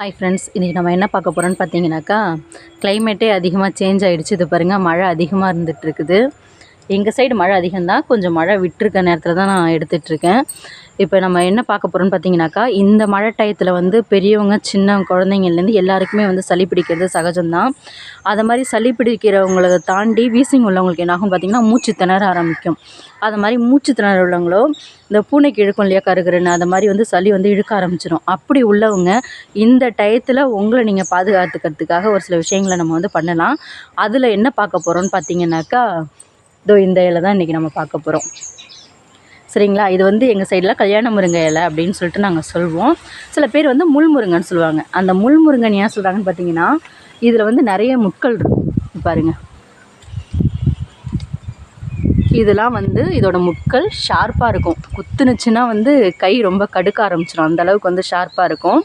Hi friends இன்றைக்கி நம்ம என்ன பார்க்க போகிறோன்னு பார்த்தீங்கன்னாக்கா கிளைமேட்டே அதிகமாக சேஞ்ச் ஆகிடுச்சு இது பாருங்கள் மழை அதிகமாக இருந்துகிட்ருக்குது எங்கள் சைடு மழை அதிகம்தான். கொஞ்சம் மழை விட்டுருக்க நேரத்தில் தான் நான் எடுத்துகிட்ருக்கேன் இப்போ நம்ம என்ன பார்க்க போகிறோம்னு பார்த்தீங்கன்னாக்கா இந்த மழை டயத்தில் வந்து பெரியவங்க சின்ன குழந்தைங்கள்லேருந்து எல்லாருக்குமே வந்து சளி பிடிக்கிறது சகஜம்தான். அதை மாதிரி சளி பிடிக்கிறவங்கள தாண்டி வீசிங் உள்ளவங்களுக்கு என்ன ஆகும் பார்த்திங்கன்னா மூச்சு திணற ஆரம்பிக்கும். அது மாதிரி மூச்சு திணற உள்ளவங்களோ இந்த பூனைக்கு இழுக்கும் இல்லையா கருகருன்னு அது மாதிரி வந்து சளி வந்து இழுக்க ஆரம்பிச்சிடும் அப்படி உள்ளவங்க இந்த டயத்தில் உங்களை நீங்கள் பாதுகாத்துக்கிறதுக்காக ஒரு சில விஷயங்களை நம்ம வந்து பண்ணலாம். அதில் என்ன பார்க்க போகிறோம்னு பார்த்தீங்கன்னாக்கா இதோ இந்த இலை தான் இன்றைக்கி நம்ம பார்க்க போகிறோம் சரிங்களா? இது வந்து எங்கள் சைடில் கல்யாண முருங்கை இலை அப்படின்னு சொல்லிட்டு நாங்கள் சொல்வோம். சில பேர் வந்து முள்முருங்கன்னு சொல்லுவாங்க. அந்த முள்முருங்கன் ஏன் சொல்கிறாங்கன்னு பார்த்தீங்கன்னா இதில் வந்து நிறைய முட்கள் இருக்கும் பாருங்கள் இதெல்லாம் வந்து இதோட முட்கள் ஷார்ப்பாக இருக்கும். குத்துனுச்சுன்னா வந்து கை ரொம்ப கடுக்க ஆரம்பிச்சிடும் அந்தளவுக்கு வந்து ஷார்ப்பாக இருக்கும்.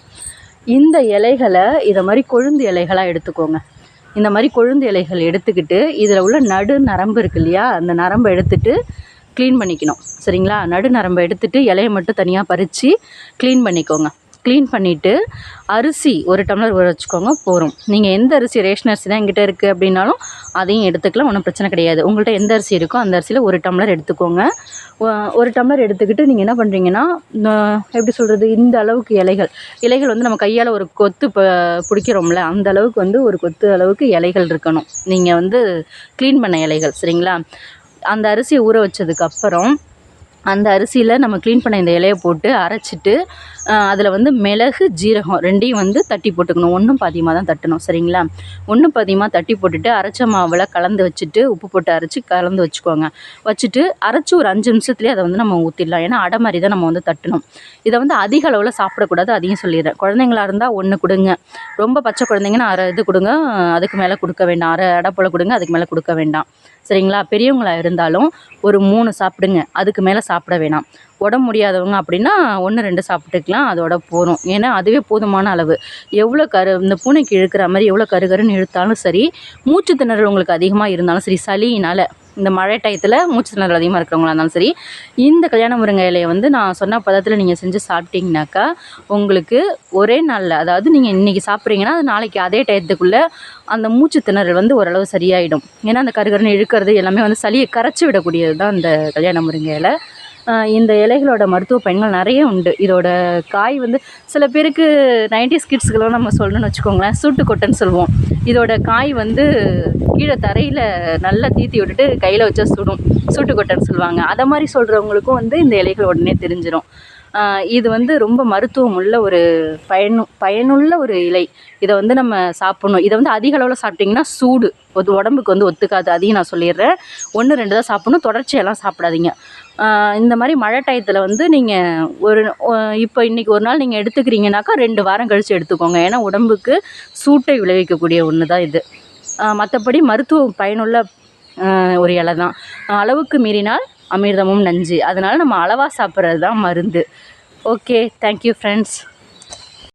இந்த இலைகளை இதை மாதிரி கொழுந்து இலைகளாக எடுத்துக்கோங்க. இந்த மாதிரி கொழுந்து இலைகள் எடுத்துக்கிட்டு இதில் உள்ள நடு நரம்பு இருக்கு இல்லையா அந்த நரம்பை எடுத்துட்டு க்ளீன் பண்ணிக்கணும். சரிங்களா? நடு நரம்பை எடுத்துட்டு இலையை மட்டும் தனியாக பறித்து க்ளீன் பண்ணிக்கோங்க. க்ளீன் பண்ணிவிட்டு அரிசி ஒரு டம்ளர் ஊற வச்சுக்கோங்க போகிறோம் நீங்கள் எந்த அரிசி ரேஷன் அரிசி தான் எங்கிட்ட இருக்குது அப்படின்னாலும் அதையும் எடுத்துக்கலாம் ஒன்றும் பிரச்சனை கிடையாது. உங்கள்கிட்ட எந்த அரிசி இருக்கோ அந்த அரிசியில் ஒரு டம்ளர் எடுத்துக்கோங்க. ஒரு டம்ளர் எடுத்துக்கிட்டு நீங்கள் என்ன பண்ணுறீங்கன்னா எப்படி சொல்கிறது இந்த அளவுக்கு இலைகள். இலைகள் வந்து நம்ம கையால் ஒரு கொத்து பிடிக்கிறோம்ல அந்த அளவுக்கு வந்து ஒரு கொத்து அளவுக்கு இலைகள் இருக்கணும். நீங்கள் வந்து க்ளீன் பண்ண இலைகள் சரிங்களா? அந்த அரிசியை ஊற வச்சதுக்கப்புறம் அந்த அரிசியில் நம்ம க்ளீன் பண்ண இந்த இலையை போட்டு அரைச்சிட்டு அதில் வந்து மிளகு ஜீரகம் ரெண்டையும் வந்து தட்டி போட்டுக்கணும். ஒன்றும் பாதியமாக தான் தட்டணும் சரிங்களா? ஒன்றும் பாதியமாக தட்டி போட்டுட்டு அரைச்ச மாவில் கலந்து வச்சுட்டு உப்பு போட்டு அரைச்சி கலந்து வச்சுக்கோங்க. வச்சுட்டு அரைச்சி ஒரு அஞ்சு நிமிஷத்துலேயே அதை வந்து நம்ம ஊற்றிடலாம் ஏன்னா அடை மாதிரி தான் நம்ம வந்து தட்டணும். இதை வந்து அதிக அளவில் சாப்பிடக்கூடாது அதையும் சொல்லிடுறேன். குழந்தைங்களா இருந்தால் ஒன்று கொடுங்க. ரொம்ப பச்சை குழந்தைங்கன்னா அரை இது கொடுங்க. அதுக்கு மேலே கொடுக்க வேண்டாம். அரை அடை போல் கொடுங்க அதுக்கு மேலே கொடுக்க வேண்டாம். சரிங்களா? பெரியவங்களாக இருந்தாலும் ஒரு மூணு சாப்பிடுங்க. அதுக்கு மேலே சாப்பிட வேணாம். உடம்பு முடியாதவங்க அப்படின்னா ஒன்று ரெண்டு சாப்பிட்டுக்கலாம் அதோட போதும். ஏன்னா அதுவே போதுமான அளவு. எவ்வளோ கரு இந்த பூனைக்கு இழுக்கிற மாதிரி எவ்வளோ கரு கருன்னு இழுத்தாலும் சரி மூச்சு திணறல் உங்களுக்கு அதிகமாக இருந்தாலும் சரி சளியினால் இந்த மழை டயத்தில் மூச்சு திணறல் அதிகமாக இருக்கிறவங்களா இருந்தாலும் சரி இந்த கல்யாண முருங்கை இலையை வந்து நான் சொன்ன பதத்தில் நீங்கள் செஞ்சு சாப்பிட்டீங்கனாக்கா உங்களுக்கு ஒரே நாளில் அதாவது நீங்கள் இன்றைக்கி சாப்பிட்றீங்கன்னா அது நாளைக்கு அதே டயத்துக்குள்ளே அந்த மூச்சு திணறல் வந்து ஓரளவு சரியாயிடும். ஏன்னா அந்த கருகருன்னு இழுக்கிறது எல்லாமே வந்து சளியை கரைச்சி விடக்கூடியது தான் அந்த கல்யாண முருங்கை இலை. இந்த இலைகளோட மருத்துவ பயன்கள் நிறைய உண்டு. இதோட காய் வந்து சில பேருக்கு நைன்டிஸ் கிட்ஸுக்கெல்லாம் நம்ம சொல்லணும்னு வச்சுக்கோங்களேன் சூட்டு கொட்டைன்னு சொல்லுவோம். இதோட காய் வந்து கீழே தரையில் நல்லா தீத்தி விட்டுட்டு கையில் வச்சா சுடும். சூட்டு கொட்டைன்னு சொல்லுவாங்க. அதை மாதிரி சொல்கிறவங்களுக்கும் வந்து இந்த இலைகள் உடனே தெரிஞ்சிடும் இது வந்து ரொம்ப மருத்துவம் உள்ள ஒரு பயனு பயனுள்ள ஒரு இலை. இதை வந்து நம்ம சாப்பிட்ணும். இதை வந்து அதிக அளவில் சாப்பிட்டிங்கன்னா சூடு. உடம்புக்கு வந்து ஒத்துக்காது. அதையும் நான் சொல்லிடுறேன். ஒன்று ரெண்டு தான் சாப்பிட்ணும். தொடர்ச்சியெல்லாம் சாப்பிடாதீங்க. இந்த மாதிரி மழை டயத்தில் வந்து நீங்கள் ஒரு இப்போ இன்றைக்கி ஒரு நாள் நீங்கள் எடுத்துக்கிறீங்கனாக்கா ரெண்டு வாரம் கழித்து எடுத்துக்கோங்க. ஏன்னா உடம்புக்கு சூட்டை விளைவிக்கக்கூடிய ஒன்று தான் இது மற்றபடி மருத்துவ பயனுள்ள ஒரு இலை தான். அளவுக்கு மீறினால் அமிர்தமும் நஞ்சு. அதனால் நம்ம அளவாக சாப்பிட்றது தான் மருந்து. Okay thank you friends